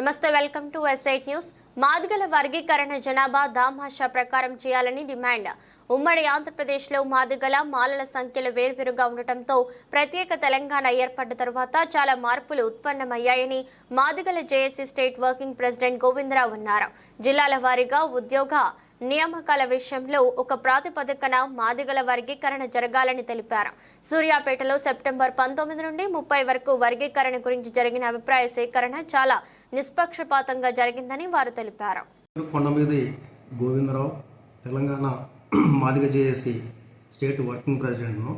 నమస్తే welcome to ఎస్ఐట్ news మాదిగల వర్గీకరణ జనాభా దామాషా ప్రకారం చేయాలని డిమాండ్. ఉమ్మడి ఆంధ్రప్రదేశ్లో మాదిగల మాలల సంఖ్యలు వేర్వేరుగా ఉండటంతో ప్రత్యేక తెలంగాణ ఏర్పడ్డ తర్వాత చాలా మార్పులు ఉత్పన్నమయ్యాయని మాదిగల JAC state working president Govindarao అన్నారు. జిల్లాల వారీగా ఉద్యోగ నియామకాల విషయంలో ఒక ప్రాతిపదికన మాదిగల వర్గీకరణ జరగాలని తెలిపారు. సూర్యాపేటలో సెప్టెంబర్ పంతొమ్మిది నుండి ముప్పై వరకు వర్గీకరణ గురించి జరిగిన అభిప్రాయ సేకరణ చాలా నిష్పక్షపాతంగా జరిగిందని వారు తెలిపారు. Kondameedi Govindarao Telangana Madiga JAC state working ప్రెసిడెంట్ను.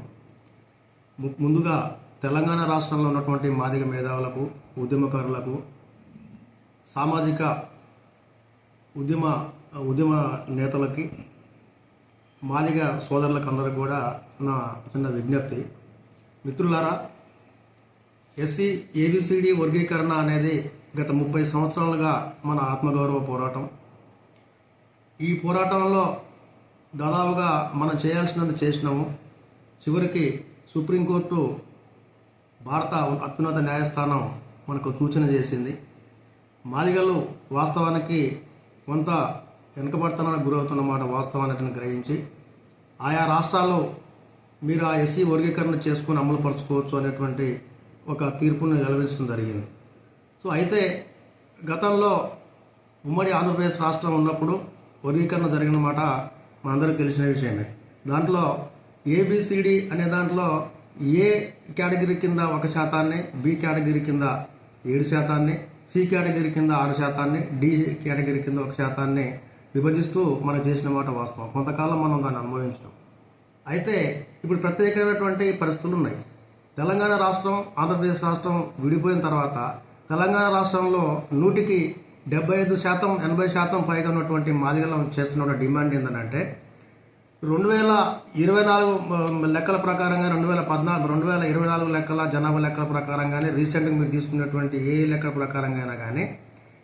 ముందుగా తెలంగాణ రాష్ట్రంలో ఉన్నటువంటి మాదిగ మేధావులకు ఉద్యమకారులకు సామాజిక ఉద్యమ ఉద్యమ నేతలకి మాలిక సోదరులకు అందరికి కూడా నా చిన్న విజ్ఞప్తి. మిత్రులారా ఎస్సీ ఏబిసిడి వర్గీకరణ అనేది గత ముప్పై సంవత్సరాలుగా మన ఆత్మగౌరవ పోరాటం. ఈ పోరాటంలో దాదాపుగా మనం చేయాల్సినంత చేసినాము. చివరికి సుప్రీంకోర్టు భారత అత్యున్నత న్యాయస్థానం మనకు సూచన చేసింది. మాదిగలు వాస్తవానికి కొంత వెనుకబడుతున్నానికి గురవుతున్నమాట వాస్తవాన్ని గ్రహించి ఆయా రాష్ట్రాల్లో మీరు ఆ ఎస్సీ వర్గీకరణ చేసుకుని అమలుపరచుకోవచ్చు అనేటువంటి ఒక తీర్పును వెలువరించడం జరిగింది. సో అయితే గతంలో ఉమ్మడి ఆంధ్రప్రదేశ్ రాష్ట్రం ఉన్నప్పుడు వర్గీకరణ జరిగిన మాట మనందరికీ తెలిసిన విషయమే. దాంట్లో ఏబిసిడి అనే దాంట్లో ఏ కేటగిరీ కింద ఒక శాతాన్ని బి కేటగిరీ కింద ఏడు శాతాన్ని సి కేటగిరీ కింద ఆరు శాతాన్ని డి కేటగిరీ కింద ఒక శాతాన్ని విభజిస్తూ మనం చేసిన మాట వాస్తవం. కొంతకాలం మనం దాన్ని అనుభవించినాం. అయితే ఇప్పుడు ప్రత్యేకమైనటువంటి పరిస్థితులు ఉన్నాయి. తెలంగాణ రాష్ట్రం ఆంధ్రప్రదేశ్ రాష్ట్రం విడిపోయిన తర్వాత తెలంగాణ రాష్ట్రంలో నూటికి డెబ్బై ఐదు శాతం ఎనభై శాతం పైగా ఉన్నటువంటి మాదిగలం చేస్తున్న డిమాండ్ ఏంటంటే రెండు వేల ఇరవై నాలుగు లెక్కల ప్రకారంగా రెండు వేల పద్నాలుగు రెండు వేల ఇరవై నాలుగు లెక్కల జనాభా లెక్కల ప్రకారంగానే రీసెంట్గా మీరు తీసుకున్నటువంటి ఏ లెక్కల ప్రకారంగా కానీ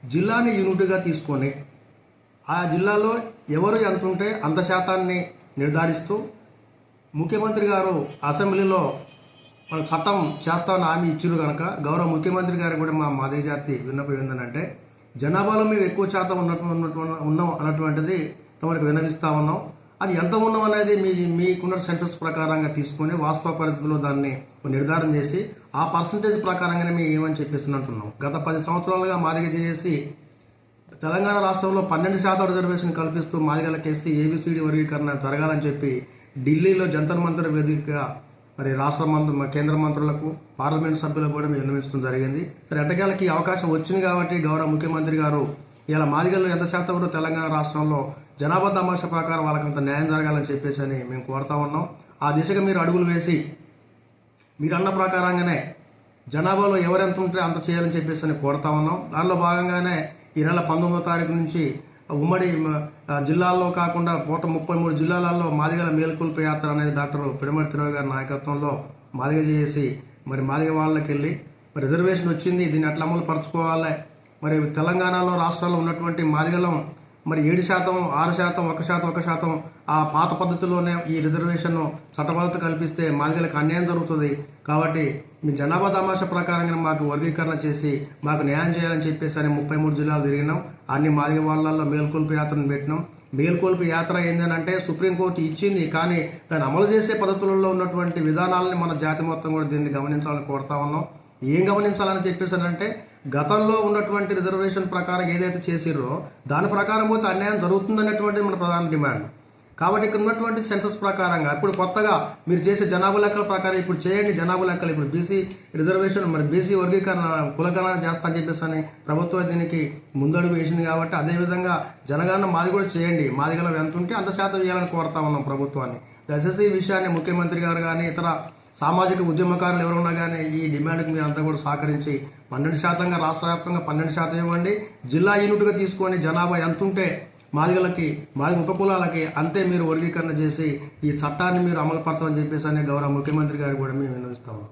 జిల్లాని యూనిట్గా తీసుకొని ఆ జిల్లాలో ఎవరు ఎంత ఉంటే అంత శాతాన్ని నిర్ధారిస్తూ ముఖ్యమంత్రి గారు అసెంబ్లీలో మన చట్టం చేస్తామని హామీ ఇచ్చారు కనుక గౌరవ ముఖ్యమంత్రి గారు కూడా మా మాదే జాతి విన్నపం ఏంటంటే జనాభాలో మేము ఎక్కువ శాతం ఉన్నట్టు ఉన్నాం అన్నటువంటిది తమకు విన్నవిస్తా ఉన్నాం. అది ఎంత ఉన్నాం అనేది మీ మీకున్న సెన్సస్ ప్రకారంగా తీసుకొని వాస్తవ పరిస్థితుల్లో దాన్ని నిర్ధారణ చేసి ఆ పర్సంటేజ్ ప్రకారంగానే మేము ఏమని చెప్పేసి అంటున్నాం. గత పది సంవత్సరాలుగా మాదిగ చేసి తెలంగాణ రాష్ట్రంలో పన్నెండు శాతం రిజర్వేషన్ కల్పిస్తూ మాదిగలకు ఎస్సీ ఏబిసిడి వర్గీకరణ జరగాలని చెప్పి ఢిల్లీలో జంతర్ మంతర్ వేదికగా మరి రాష్ట్ర మంత్రు కేంద్ర మంత్రులకు పార్లమెంట్ సభ్యులకు కూడా మేము విన్నవించడం జరిగింది. సరే ఎట్టగాలకి అవకాశం వచ్చింది కాబట్టి గౌరవ ముఖ్యమంత్రి గారు ఇలా మాదిగల్లో ఎంత శాతం తెలంగాణ రాష్ట్రంలో జనాభా తమాషా ప్రకారం వాళ్ళకంత న్యాయం జరగాలని చెప్పేసి అని మేము కోరుతా ఉన్నాం. ఆ దిశగా మీరు అడుగులు వేసి మీరు అన్న ప్రకారంగానే జనాభాలో ఎవరెంత ఉంటే అంత చేయాలని చెప్పేసి అని కోరుతా ఉన్నాం. దానిలో భాగంగానే ఈ నెల పంతొమ్మిదో తారీఖు నుంచి ఉమ్మడి జిల్లాల్లో కాకుండా పూట ముప్పై మూడు జిల్లాలలో మాదిగల మేల్కొల్పు యాత్ర అనేది డాక్టర్ పిడమడి తిరుగు గారి నాయకత్వంలో మాదిగ చేసి మరి మాదిగ వాళ్ళకి వెళ్ళి మరి రిజర్వేషన్ వచ్చింది దీన్ని ఎట్లా అమలు పరచుకోవాలి? మరి తెలంగాణలో రాష్ట్రాల్లో ఉన్నటువంటి మాదిగలం మరి ఏడు శాతం ఆరు శాతం ఒక శాతం ఒక శాతం ఆ పాత పద్ధతిలోనే ఈ రిజర్వేషన్ చట్టబద్ధత కల్పిస్తే మాదిగలకు అన్యాయం జరుగుతుంది. కాబట్టి మీ జనాభా తమాష ప్రకారంగా మాకు వర్గీకరణ చేసి మాకు న్యాయం చేయాలని చెప్పేసి అని ముప్పై మూడు జిల్లాలు తిరిగినాం. అన్ని మాదిగ వాళ్ళల్లో మేల్కొల్పు యాత్రను పెట్టినాం. మేల్కొల్పు యాత్ర ఏంటంటే సుప్రీంకోర్టు ఇచ్చింది కానీ దాన్ని అమలు చేసే పద్ధతులలో ఉన్నటువంటి విధానాలని మన జాతి మొత్తం కూడా దీన్ని గమనించాలని కోరుతా ఉన్నాం. ఏం గమనించాలని చెప్పేసానంటే గతంలో ఉన్నటువంటి రిజర్వేషన్ ప్రకారం ఏదైతే చేసిర్రో దాని ప్రకారం పోతే అన్యాయం జరుగుతుందనేటువంటిది మన ప్రధాన డిమాండ్. కాబట్టి ఇక్కడ ఉన్నటువంటి సెన్సస్ ప్రకారంగా ఇప్పుడు కొత్తగా మీరు చేసే జనాభా లెక్కల ప్రకారం ఇప్పుడు చేయండి జనాభా లెక్కలు ఇప్పుడు బీసీ రిజర్వేషన్ మరి బీసీ వర్గీకరణ కులగణన చేస్తా అని చెప్పేసి అని ప్రభుత్వం దీనికి ముందడుగు వేసింది కాబట్టి అదేవిధంగా జనగణన మాది కూడా చేయండి. మాది గల ఎంత ఉంటే అంత శాతం వేయాలని కోరుతా ఉన్నాం ప్రభుత్వాన్ని. దయచేసి ఈ విషయాన్ని ముఖ్యమంత్రి గారు కానీ ఇతర సామాజిక ఉద్యమకారులు ఎవరున్నా కానీ ఈ డిమాండ్కి మీరు అంతా కూడా సహకరించి పన్నెండు శాతంగా రాష్ట్ర వ్యాప్తంగా పన్నెండు శాతం ఇవ్వండి. జిల్లా యూనిట్గా తీసుకొని జనాభా ఎంత ఉంటే మాదిగలకి మాది ఉపకులాలకి అంతే మీరు వర్గీకరణ చేసి ఈ చట్టాన్ని మీరు అమలుపరచాలని చెప్పేసి అనే గౌరవ ముఖ్యమంత్రి గారు కూడా మేము విన్నవిస్తాము